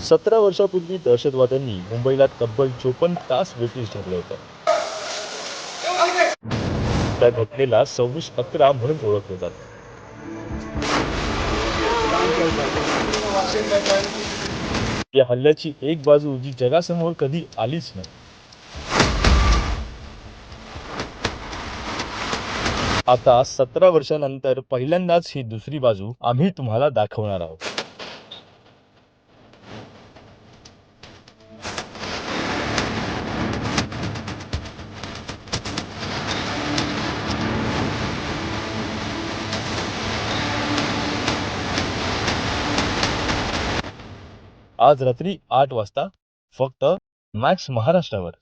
सतरा वर्षापूर्वी दहशतवाद्यांनी मुंबईला तब्बल चोपन्न तास ब्रिटिश ठरलं होतं. त्या घटनेला सव्वीस अकरा म्हणून ओळख जातं. या हल्ल्याची एक बाजू जी जगासमोर कधी आलीच नाही. आता सतरा वर्षानंतर पहिल्यांदाच ही दुसरी बाजू आम्ही तुम्हाला दाखवणार आहोत. आज रात्री आठ वाजता फक्त मॅक्स महाराष्ट्रावर